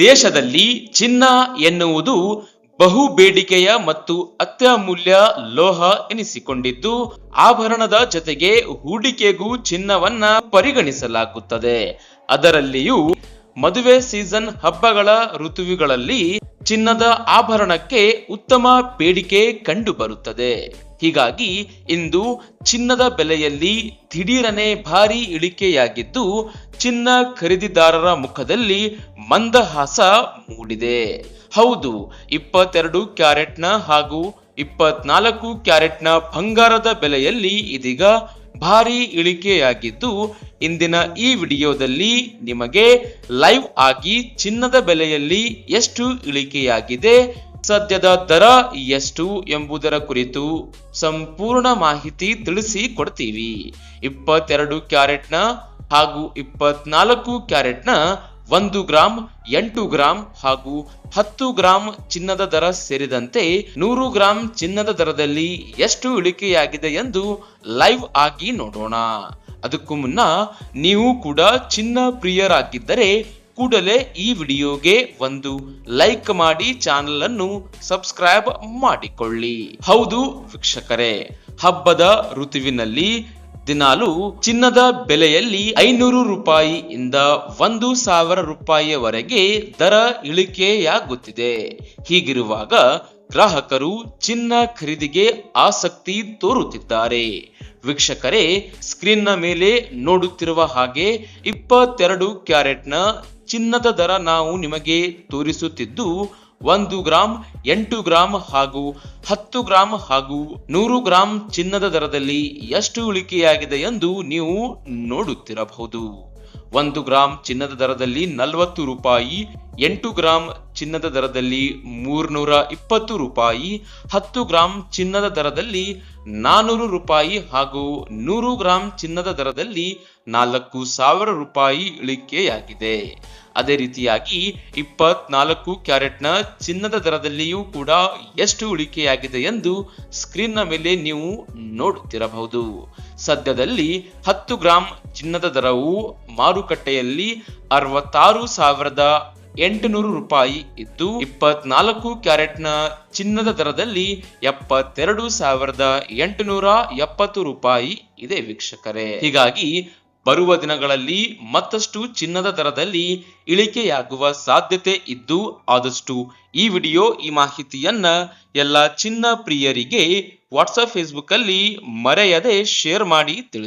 ದೇಶದಲ್ಲಿ ಚಿನ್ನ ಎನ್ನುವುದು ಬಹು ಬೇಡಿಕೆಯ ಮತ್ತು ಅತ್ಯಮೂಲ್ಯ ಲೋಹ ಎನಿಸಿಕೊಂಡಿದ್ದು, ಆಭರಣದ ಜೊತೆಗೆ ಹೂಡಿಕೆಗೂ ಚಿನ್ನವನ್ನ ಪರಿಗಣಿಸಲಾಗುತ್ತದೆ. ಅದರಲ್ಲಿಯೂ ಮದುವೆ ಸೀಸನ್ ಹಬ್ಬಗಳ ಋತುವಿಗಳಲ್ಲಿ ಚಿನ್ನದ ಆಭರಣಕ್ಕೆ ಉತ್ತಮ ಬೇಡಿಕೆ ಕಂಡುಬರುತ್ತದೆ. ಹೀಗಾಗಿ ಇಂದು ಚಿನ್ನದ ಬೆಲೆಯಲ್ಲಿ ದಿಢೀರನೆ ಭಾರಿ ಇಳಿಕೆಯಾಗಿದ್ದು, ಚಿನ್ನ ಖರೀದಿದಾರರ ಮುಖದಲ್ಲಿ ಮಂದಹಾಸ ಮೂಡಿದೆ. ಹೌದು, ಇಪ್ಪತ್ತೆರಡು ಕ್ಯಾರೆಟ್ನ ಹಾಗೂ ಇಪ್ಪತ್ನಾಲ್ಕು ಕ್ಯಾರೆಟ್ನ ಬಂಗಾರದ ಬೆಲೆಯಲ್ಲಿ ಇದೀಗ ಭಾರಿ ಇಳಿಕೆಯಾಗಿದ್ದು, ಇಂದಿನ ಈ ವಿಡಿಯೋದಲ್ಲಿ ನಿಮಗೆ ಲೈವ್ ಆಗಿ ಚಿನ್ನದ ಬೆಲೆಯಲ್ಲಿ ಎಷ್ಟು ಇಳಿಕೆಯಾಗಿದೆ, ಸದ್ಯದ ದರ ಎಷ್ಟು ಎಂಬುದರ ಕುರಿತು ಸಂಪೂರ್ಣ ಮಾಹಿತಿ ತಿಳಿಸಿ ಕೊಡ್ತೀವಿ. ಇಪ್ಪತ್ತೆರಡು ಕ್ಯಾರೆಟ್ನ ಹಾಗೂ ಇಪ್ಪತ್ನಾಲ್ಕು ಕ್ಯಾರೆಟ್ನ ಒಂದು ಗ್ರಾಂ, ಎಂಟು ಗ್ರಾಂ ಹಾಗೂ ಹತ್ತು ಗ್ರಾಂ ಚಿನ್ನದ ದರ ಸೇರಿದಂತೆ ನೂರು ಗ್ರಾಂ ಚಿನ್ನದ ದರದಲ್ಲಿ ಎಷ್ಟು ಇಳಿಕೆಯಾಗಿದೆ ಎಂದು ಲೈವ್ ಆಗಿ ನೋಡೋಣ. ಅದಕ್ಕೂ ಮುನ್ನ ನೀವು ಕೂಡ ಚಿನ್ನ ಪ್ರಿಯರಾಗಿದ್ದರೆ ಕೂಡಲೇ ಈ ವಿಡಿಯೋಗೆ ಒಂದು ಲೈಕ್ ಮಾಡಿ ಚಾನೆಲ್ ಅನ್ನು ಸಬ್ಸ್ಕ್ರೈಬ್ ಮಾಡಿಕೊಳ್ಳಿ. ಹೌದು ವೀಕ್ಷಕರೇ, ಹಬ್ಬದ ಋತುವಿನಲ್ಲಿ ದಿನಾಲು ಚಿನ್ನದ ಬೆಲೆಯಲ್ಲಿ ಐನೂರು ರೂಪಾಯಿಯಿಂದ ಒಂದು ಸಾವಿರ ರೂಪಾಯಿಯವರೆಗೆ ದರ ಇಳಿಕೆಯಾಗುತ್ತಿದೆ. ಹೀಗಿರುವಾಗ ಗ್ರಾಹಕರು ಚಿನ್ನ ಖರೀದಿಗೆ ಆಸಕ್ತಿ ತೋರುತ್ತಿದ್ದಾರೆ. ವೀಕ್ಷಕರೇ ಸ್ಕ್ರೀನ್ನ ಮೇಲೆ ನೋಡುತ್ತಿರುವ ಹಾಗೆ ಇಪ್ಪತ್ತೆರಡು ಕ್ಯಾರೆಟ್ನ ಚಿನ್ನದ ದರ ನಾವು ನಿಮಗೆ ತೋರಿಸುತ್ತಿದ್ದು ಒಂದು ಗ್ರಾಂ, ಎಂಟು ಗ್ರಾಂ ಹಾಗೂ ಹತ್ತು ಗ್ರಾಂ ಹಾಗೂ ನೂರು ಗ್ರಾಂ ಚಿನ್ನದ ದರದಲ್ಲಿ ಎಷ್ಟು ಇಳಿಕೆಯಾಗಿದೆ ಎಂದು ನೀವು ನೋಡುತ್ತಿರಬಹುದು. ಒಂದು ಗ್ರಾಂ ಚಿನ್ನದ ದರದಲ್ಲಿ ನಲವತ್ತು ರೂಪಾಯಿ, ಎಂಟು ಗ್ರಾಂ ಚಿನ್ನದ ದರದಲ್ಲಿ ಮೂರ್ನೂರ ಇಪ್ಪತ್ತು ರೂಪಾಯಿ, ಹತ್ತು ಗ್ರಾಂ ಚಿನ್ನದ ದರದಲ್ಲಿ ನಾನೂರು ರೂಪಾಯಿ ಹಾಗೂ ನೂರು ಗ್ರಾಂ ಚಿನ್ನದ ದರದಲ್ಲಿ ನಾಲ್ಕು ಸಾವಿರ ರೂಪಾಯಿ ಇಳಿಕೆಯಾಗಿದೆ. ಅದೇ ರೀತಿಯಾಗಿ ಇಪ್ಪತ್ನಾಲ್ಕು ಕ್ಯಾರೆಟ್ನ ಚಿನ್ನದ ದರದಲ್ಲಿಯೂ ಕೂಡ ಎಷ್ಟು ಇಳಿಕೆಯಾಗಿದೆ ಎಂದು ಸ್ಕ್ರೀನ್ನ ಮೇಲೆ ನೀವು ನೋಡುತ್ತಿರಬಹುದು. ಸದ್ಯದಲ್ಲಿ ಹತ್ತು ಗ್ರಾಂ ಚಿನ್ನದ ದರವು ಮಾರುಕಟ್ಟೆಯಲ್ಲಿ ಅರವತ್ತಾರು ಸಾವಿರದ ಎಂಟುನೂರು ರೂಪಾಯಿ ಇದ್ದು ಇಪ್ಪತ್ನಾಲ್ಕು ಕ್ಯಾರೆಟ್ನ ಚಿನ್ನದ ದರದಲ್ಲಿ ಎಪ್ಪತ್ತೆರಡು ಸಾವಿರದ ಎಂಟುನೂರ ಎಪ್ಪತ್ತು ರೂಪಾಯಿ ಇದೆ ವೀಕ್ಷಕರೇ. ಹೀಗಾಗಿ ಬರುವ ದಿನಗಳಲ್ಲಿ ಮತ್ತಷ್ಟು ಚಿನ್ನದ ದರದಲ್ಲಿ ಇಳಿಕೆಯಾಗುವ ಸಾಧ್ಯತೆ ಇದ್ದು ಆದಷ್ಟು ಈ ವಿಡಿಯೋ, ಈ ಮಾಹಿತಿಯನ್ನ ಎಲ್ಲ ಚಿನ್ನ ಪ್ರಿಯರಿಗೆ ವಾಟ್ಸಪ್ ಫೇಸ್ಬುಕ್ ಅಲ್ಲಿ ಮರೆಯದೆ ಶೇರ್ ಮಾಡಿ ತಿಳಿಸಿ.